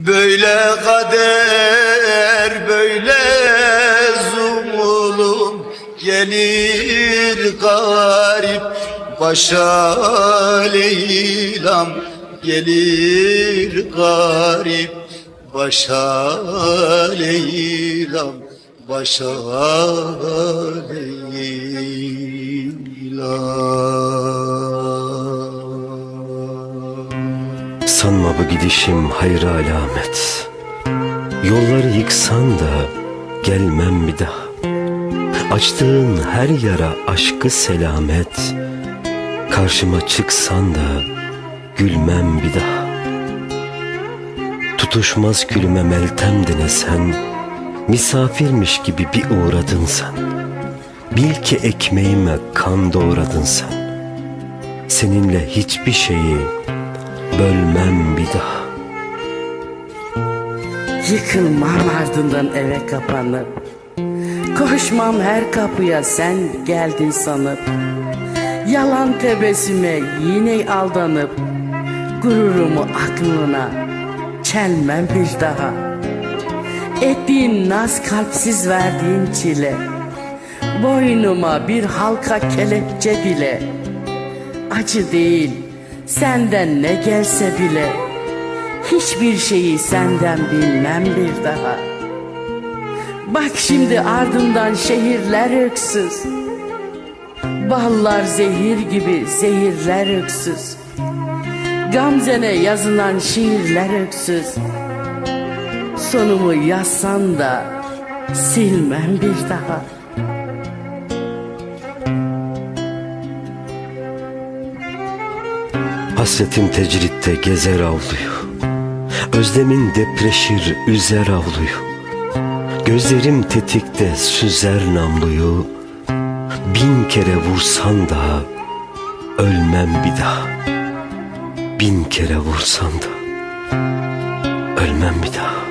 Böyle kader böyle zulüm gelir garip. Başa Leylam gelir garip. Başa Leylam başa Sanma bu gidişim hayır alamet. Yolları yıksan da gelmem bir daha. Açtığın her yara aşkı selamet. Karşıma çıksan da gülmem bir daha. Tutuşmaz gülüme meltemdin e sen. Misafirmiş gibi bir uğradın sen. Bil ki ekmeğime kan doğradın sen. Seninle hiçbir şeyi bölmem bir daha. Yıkılmam ardından eve kapanıp Koşmam her kapıya sen geldin sanıp Yalan tebessüme yine aldanıp Gururumu aklına çelmem bir daha. Ettiğin naz kalpsiz verdiğin çile Boynuma bir halka kelepçe bile Acı değil senden ne gelse bile Hiçbir şeyi senden bilmem bir daha. Bak şimdi ardından şehirler öksüz. Ballar zehir gibi zehirler öksüz. Gamzene yazılan şiirler öksüz. Sonumu yazsan da silmem bir daha Hasretim tecritte gezer avluyu. Özlemin depreşir üzer avluyu. Gözlerim tetikte süzer namluyu. Bin kere vursan da ölmem bir daha. Bin kere vursan da ölmem bir daha